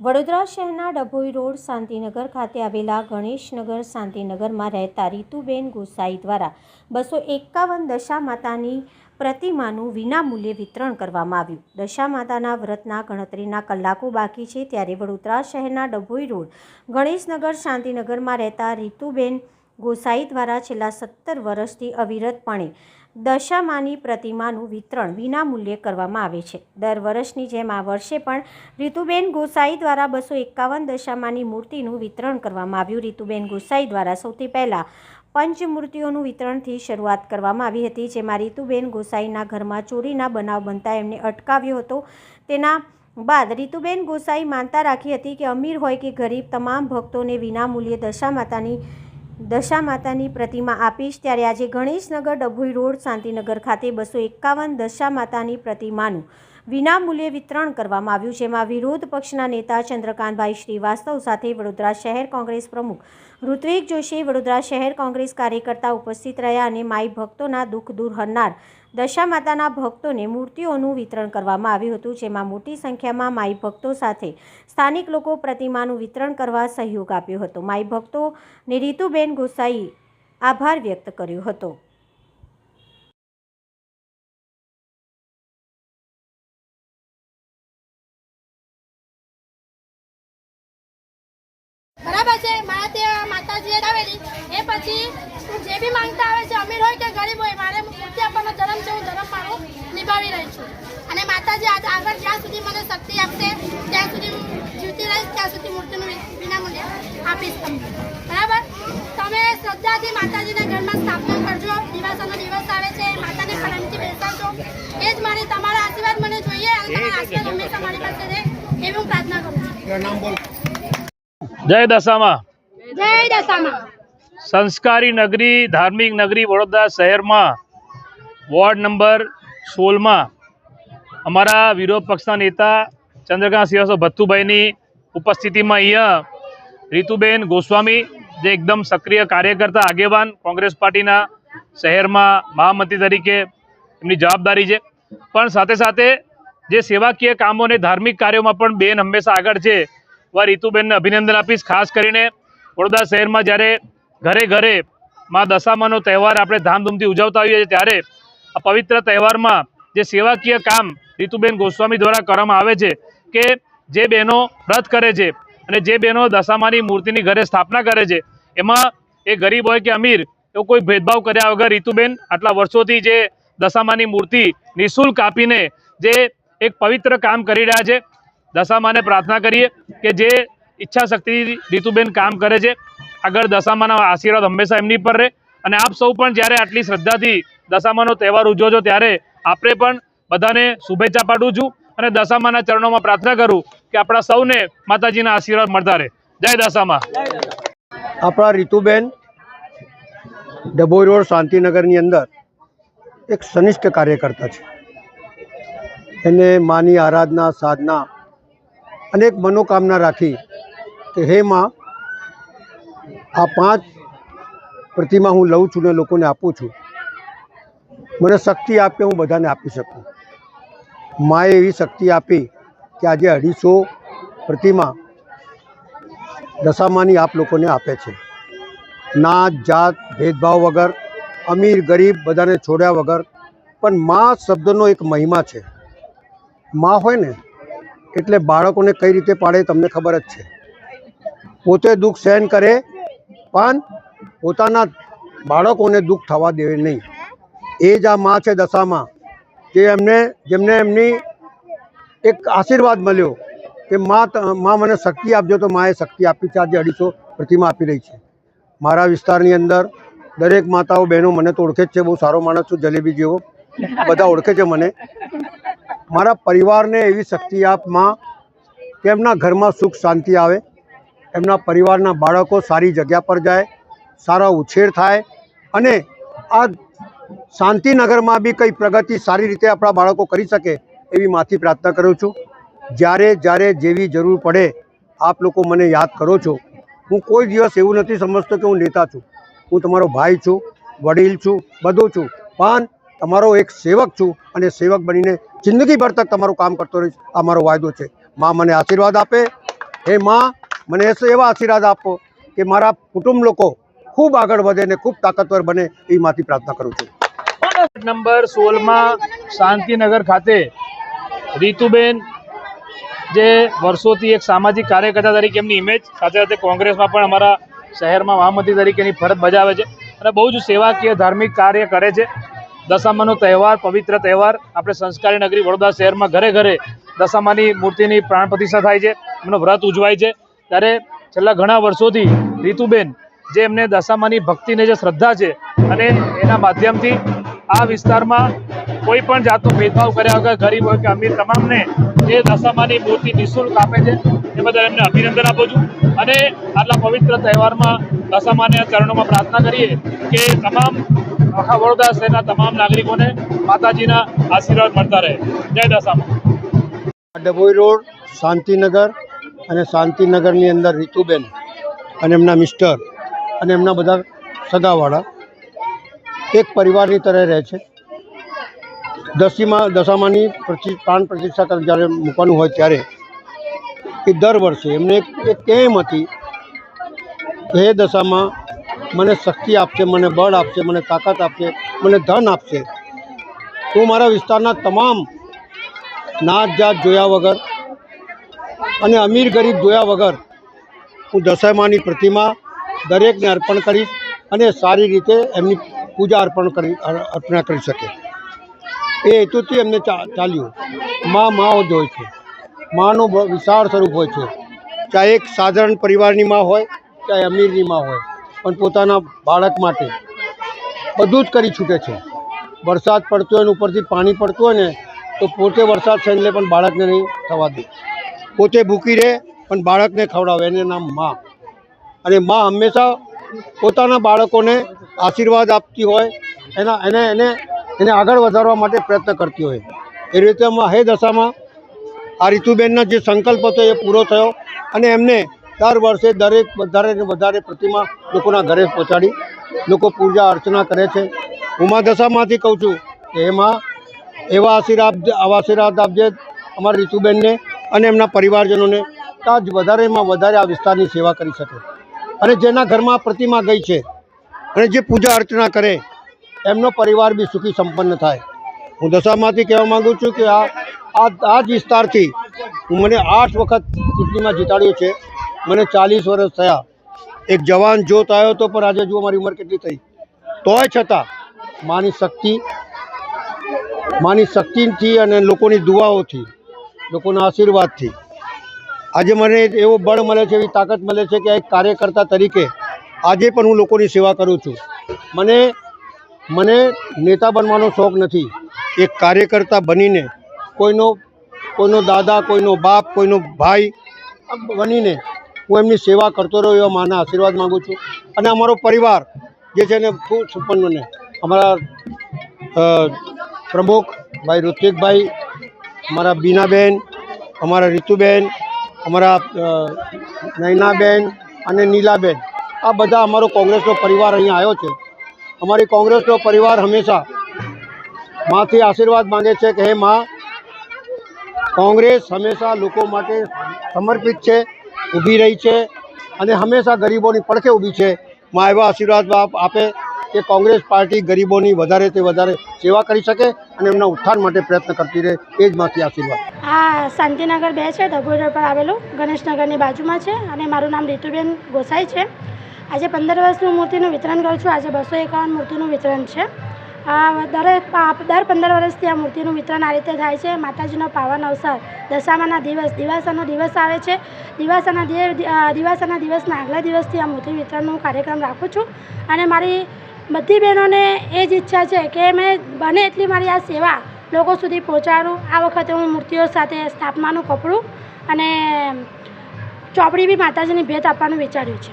વડોદરા શહેરના ડભોઈ રોડ શાંતિનગર ખાતે આવેલા ગણેશનગર શાંતિનગરમાં રહેતા રીતુબેન ગોસાઈ દ્વારા બસો એકાવન દશા માતાની પ્રતિમાનું વિનામૂલ્યે વિતરણ કરવામાં આવ્યું. દશા માતાના વ્રતના ગણતરીના કલાકો બાકી છે ત્યારે વડોદરા શહેરના ડભોઈ રોડ ગણેશનગર શાંતિનગરમાં રહેતા રીતુબેન ગોસાઈ દ્વારા છેલ્લા સત્તર વર્ષથી અવિરતપણે દશામાની પ્રતિમાનું વિતરણ વિનામૂલ્યે કરવામાં આવે છે. દર વર્ષની જેમ આ વર્ષે પણ રીતુબેન ગોસાઈ દ્વારા બસો એકાવન દશામાની મૂર્તિનું વિતરણ કરવામાં આવ્યું. રીતુબેન ગોસાઈ દ્વારા સૌથી પહેલાં પંચમૂર્તિઓનું વિતરણથી શરૂઆત કરવામાં આવી હતી, જેમાં રીતુબેન ગોસાઈના ઘરમાં ચોરીના બનાવ બનતા એમને અટકાવ્યો હતો. તેના બાદ રીતુબેન ગોસાઈ માનતા રાખી હતી કે અમીર હોય કે ગરીબ, તમામ ભક્તોને વિનામૂલ્યે દશા માતાની દશા માતાની પ્રતિમા આપીશ ત્યારે આજે ગણેશનગર ડભોઈ રોડ, શાંતિનગર ખાતે બસો એકાવન દશા માતાની પ્રતિમાનું વિનામૂલ્યે વિતરણ કરવામાં આવ્યું, જેમાં વિરોધ પક્ષના નેતા ચંદ્રકાંતભાઈ શ્રીવાસ્તવ સાથે વડોદરા શહેર કોંગ્રેસ પ્રમુખ ઋત્વિક જોશી, વડોદરા શહેર કોંગ્રેસ કાર્યકર્તા ઉપસ્થિત રહ્યા અને માઈ ભક્તોના દુઃખ દૂર હરનાર દશા માતાના ભક્તોને મૂર્તિઓનું વિતરણ કરવામાં આવ્યું હતું, જેમાં મોટી સંખ્યામાં માઈ ભક્તો સાથે સ્થાનિક લોકો પ્રતિમાનું વિતરણ કરવા સહયોગ આપ્યો હતો. માઈ ભક્તોને રીતુબેન ગોસાઈએ આભાર વ્યક્ત કર્યો હતો. બરાબર છે મારા ત્યાં માતાજીએ આવેલી. એ પછી જે બી માંગતા આવે છે અમીર હોય કે ગરીબ હોય મારે મૂર્તિ આપવાનો ધર્મ છે હું ધર્મ મારો નિભાવી રહી છું. અને માતાજી આજ આગળ જ્યાં સુધી મને શક્તિ આપશે ત્યાં સુધી હું જીવતી રહીશ ત્યાં સુધી મૂર્તિનું વિનામૂલ્ય આપીશ તમને. બરાબર? તમે શ્રદ્ધાથી માતાજીના ઘરમાં સ્થાપના કરજો દિવસનો દિવસ આવે છે માતાને પ્રેમથી બેસાડજો. એ જ મારે તમારા આશીર્વાદ મને જોઈએ અને તમારા આશીર્વાદ હંમેશા મારી પાસે રહે એવી હું પ્રાર્થના કરું છું. જય દશામાં. જય દશામાં. સંસ્કારી નગરી ધાર્મિક નગરી વડોદરા શહેરમાં વોર્ડ નંબર સોળમાં અમારા વિરોધ પક્ષના નેતા ચંદ્રકાંત શ્રીવાસ્તવ ભથ્થુભાઈની ઉપસ્થિતિમાં અહીંયા રીતુબેન ગોસ્વામી જે એકદમ સક્રિય કાર્યકર્તા આગેવાન કોંગ્રેસ પાર્ટીના શહેરમાં મહામંત્રી તરીકે એમની જવાબદારી છે. પણ સાથે સાથે જે સેવાકીય કામો અને ધાર્મિક કાર્યોમાં પણ બેન હંમેશા આગળ છે એવા રીતુબેનને અભિનંદન આપીશ. ખાસ કરીને વડોદરા શહેરમાં જ્યારે ઘરે ઘરે માં દશામાનો તહેવાર આપણે ધામધૂમથી ઉજવતા હોઈએ છીએ, ત્યારે આ પવિત્ર તહેવારમાં જે સેવાકીય કામ રીતુબેન ગોસ્વામી દ્વારા કરવામાં આવે છે કે જે બહેનો વ્રત કરે છે અને જે બહેનો દશામાની મૂર્તિની ઘરે સ્થાપના કરે છે, એમાં એ ગરીબ હોય કે અમીર, એવો કોઈ ભેદભાવ કર્યા વગર રીતુબેન આટલા વર્ષોથી જે દશામાની મૂર્તિ નિઃશુલ્ક આપીને જે એક પવિત્ર કામ કરી રહ્યા છે દશામાને પ્રાર્થના કરીએ કે જે ઈચ્છા શક્તિ રીતુબેન કામ કરે છે, આગળ દશામાના આશીર્વાદ હંમેશા એમની પર રહે. અને આપ સૌ પણ જ્યારે આટલી શ્રદ્ધાથી દશામાનો તહેવાર ઉજવો છો, ત્યારે આપણે પણ બધાને શુભેચ્છા પાઠવું છું અને દશામાના ચરણોમાં પ્રાર્થના કરું કે આપણા સૌને માતાજીના આશીર્વાદ મળતા રહે. જય દશામાં. આપણા રીતુબેન ડભોઈ રોડ શાંતિનગરની અંદર એક સનિષ્ઠ કાર્યકર્તા છે. એને માની આરાધના, સાધના અનેક મનોકામના રાખી કે હે માં, આ પાંચ પ્રતિમા હું લઉં છું ને લોકોને આપું છું. મને શક્તિ આપે, હું બધાને આપી શકું. માએ એવી શક્તિ આપી કે આજે અઢીસો પ્રતિમા દશામાની આપ લોકોને આપે છે. નાત, જાત, ભેદભાવ વગર, અમીર, ગરીબ બધાને છોડ્યા વગર, પણ મા શબ્દનો એક મહિમા છે. મા હોય ને એટલે બાળકોને કઈ રીતે પાડે તમને ખબર જ છે. પોતે દુઃખ સહન કરે, પણ પોતાના બાળકોને દુઃખ થવા દે નહીં. એ જ આ મા છે દશામાં, કે એમને, જેમને એમની એક આશીર્વાદ મળ્યો, કે મા મા મને શક્તિ આપજો તો માએ શક્તિ આપી છે. આજે અઢીસો પ્રતિમા આપી રહી છે. મારા વિસ્તારની અંદર દરેક માતાઓ બહેનો મને તો ઓળખે જ છે. બહુ સારો માણસ છું, જલેબી જેવો. બધા ઓળખે છે મને. મારા પરિવારને એવી શક્તિ આપમાં કે એમના ઘરમાં સુખ શાંતિ આવે, એમના પરિવારના બાળકો સારી જગ્યા પર જાય, સારા ઉછેર થાય અને આ શાંતિનગરમાં બી કંઈ પ્રગતિ સારી રીતે આપણા બાળકો કરી શકે એવી માથી પ્રાર્થના કરું છું. જ્યારે જ્યારે જેવી જરૂર પડે આપ લોકો મને યાદ કરો છો. હું કોઈ દિવસ એવું નથી સમજતો કે હું નેતા છું. હું તમારો ભાઈ છું, વડીલ છું, બધું છું. પણ તમારો એક સેવક છું અને સેવક બનીને જિંદગીભર તક તમારું કામ કરતો રહીશ. આ મારો વાયદો છે. માં મને આશીર્વાદ આપે. હે માં, મને એવા આશીર્વાદ આપો કે મારા કુટુંબ લોકો ખૂબ આગળ વધે ને ખૂબ તાકતવર બને એ માંથી પ્રાર્થના કરું છું. નંબર સોળમાં શાંતિનગર ખાતે રીતુબેન જે વર્ષોથી એક સામાજિક કાર્યકર્તા તરીકે એમની ઇમેજ સાથે સાથે કોંગ્રેસમાં પણ અમારા શહેરમાં મહામંત્રી તરીકેની ફરજ બજાવે છે. અને બહુ જ સેવાકીય ધાર્મિક કાર્ય કરે છે. દશામાનો તહેવાર, પવિત્ર તહેવાર આપણે સંસ્કારી નગરી વડોદરા શહેરમાં ઘરે ઘરે દશામાની મૂર્તિની પ્રાણ પ્રતિષ્ઠા થાય છે, એમનો વ્રત ઉજવાય છે. ત્યારે છેલ્લા ઘણા વર્ષોથી રીતુબેન જે એમને દશામાની ભક્તિને જે શ્રદ્ધા છે અને એના માધ્યમથી આ વિસ્તારમાં કોઈ પણ જાતનો ભેદભાવ કર્યા વગર ગરીબ હોય કે અમીર, તમામને એ દશામાની મૂર્તિ નિઃશુલ્ક આપે છે એ બદલ એમને અભિનંદન આપું છું. અને આટલા પવિત્ર તહેવારમાં દશામાના ચરણોમાં પ્રાર્થના કરીએ કે તમામ આખા વડોદરા શહેરના તમામ નાગરિકોને માતાજીના આશીર્વાદ મળતા રહે. જય દશામાં. ડભોઈ રોડ, શાંતિનગર અને શાંતિનગરની અંદર રીતુબેન અને એમના મિસ્ટર અને એમના બધા સગાવાળા એક પરિવારની તરહ રહે છે. દસીમાં દશામાની પ્રતિ પ્રાણ પ્રતિષ્ઠા જ્યારે મૂકવાનું હોય ત્યારે એ દર વર્ષે એમને એક કેમ હતી કે હે દશામાં મને શક્તિ આપશે, મને બળ આપશે, મને તાકાત આપશે, મને ધન આપશે. હું મારા વિસ્તારના તમામ નાત જાત જોયા વગર અને અમીર ગરીબ જોયા વગર હું દશામાની પ્રતિમા દરેકને અર્પણ કરીશ અને સારી રીતે એમની પૂજા અર્પણ કરી અર્પણા કરી શકે. એ હેતુથી એમને ચાલ્યું. મા માઓ જોઈ છે. માનું વિશાળ સ્વરૂપ હોય છે. ચાહે એક સાધારણ પરિવારની માં હોય, ચાહે અમીરની માં હોય, પણ પોતાના બાળક માટે બધું જ કરી છૂટે છે. વરસાદ પડતો હોય ને ઉપરથી પાણી પડતું હોય ને, તો પોતે વરસાદ છે એટલે પણ બાળકને નહીં થવા દે. પોતે ભૂકી રહે, પણ બાળકને ખવડાવે, એને નામમાં. અને માં હંમેશા પોતાના બાળકોને આશીર્વાદ આપતી હોય, એના એને એને એને આગળ વધારવા માટે પ્રયત્ન કરતી હોય. એ રીતે માં હે દશામાં આ રીતુબેનનો જે સંકલ્પ હતો એ પૂરો થયો અને એમને દર વર્ષે દરેક વધારે ને વધારે પ્રતિમા લોકોના ઘરે પહોંચાડી, લોકો પૂજા અર્ચના કરે છે. ઉમા દશામાંથી કહું છું કે એમાં એવા આશીર્વાદ આશીર્વાદ આપજે અમારા રીતુબેનને અને એમના પરિવારજનોને આજ વધારેમાં વધારે આ વિસ્તારની સેવા કરી શકે. અને જેના ઘરમાં પ્રતિમા ગઈ છે અને જે પૂજા અર્ચના કરે, એમનો પરિવાર બી સુખી સંપન્ન થાય. હું દશામાંથી કહેવા માગું છું કે આ આ આ જ વિસ્તારથી મને આઠ વખત ચૂંટણીમાં જીતાડ્યો છે. મને ચાલીસ વર્ષ થયા. એક જવાન જોત આવ્યો હતો, પણ આજે જુઓ મારી ઉંમર કેટલી થઈ. તોય છતાં માની શક્તિ, માની શક્તિથી અને લોકોની દુઆઓથી, લોકોના આશીર્વાદથી આજે મને એવો બળ મળે છે, એવી તાકાત મળે છે કે એક કાર્યકર્તા તરીકે આજે પણ હું લોકોની સેવા કરું છું. મને મને નેતા બનવાનો શોખ નથી. એક કાર્યકર્તા બનીને કોઈનો કોઈનો દાદા, કોઈનો બાપ, કોઈનો ભાઈ બનીને હું એમની સેવા કરતો રહ્યો એવા માના આશીર્વાદ માગું છું. અને અમારો પરિવાર જે છે ને ખૂબ સુપન્નને અમારા પ્રમુખ ભાઈ ઋત્વિકભાઈ, અમારા બીનાબેન, અમારા રીતુબેન, અમારા નૈનાબેન અને નીલાબેન. આ બધા અમારો કોંગ્રેસનો પરિવાર અહીંયા આવ્યો છે. અમારી કોંગ્રેસનો પરિવાર હંમેશા માથી આશીર્વાદ માંગે છે કે, હે માં કોંગ્રેસ હંમેશા લોકો માટે સમર્પિત છે, ઊભી રહી છે અને હંમેશા ગરીબોની પડખે ઊભી છે. માં એવા આશીર્વાદ આપ- કે કોંગ્રેસ પાર્ટી ગરીબોની વધારે તે વધારે સેવા કરી શકે અને એમના ઉત્થાન માટે પ્રયત્ન કરતી રહે, એ જ માંથી આશીર્વાદ. આ શાંતિનગર બે છે ડભોઈ પર આવેલું. ગણેશનગરની બાજુમાં છે અને મારું નામ રીતુબેન ગોસાઈ છે. આજે પંદર વર્ષનું મૂર્તિનું વિતરણ કરું છું. આજે બસો એકાવન મૂર્તિનું વિતરણ છે. આ દરેક દર પંદર વર્ષથી આ મૂર્તિનું વિતરણ આ રીતે થાય છે. માતાજીનો પાવન અવસર, દશામાના દિવસ, દિવાસાનો દિવસ આવે છે. દિવાસાના દિવ દિવાસાના દિવસના આગલા દિવસથી આ મૂર્તિ વિતરણનો કાર્યક્રમ રાખું છું. અને મારી બધી બહેનોને એ જ ઈચ્છા છે કે મેં બને એટલી મારી આ સેવા લોકો સુધી પહોંચાડું. આ વખતે હું મૂર્તિઓ સાથે સ્થાપનાનું કપડું અને ચોપડી બી માતાજીની ભેટ આપવાનું વિચાર્યું છે.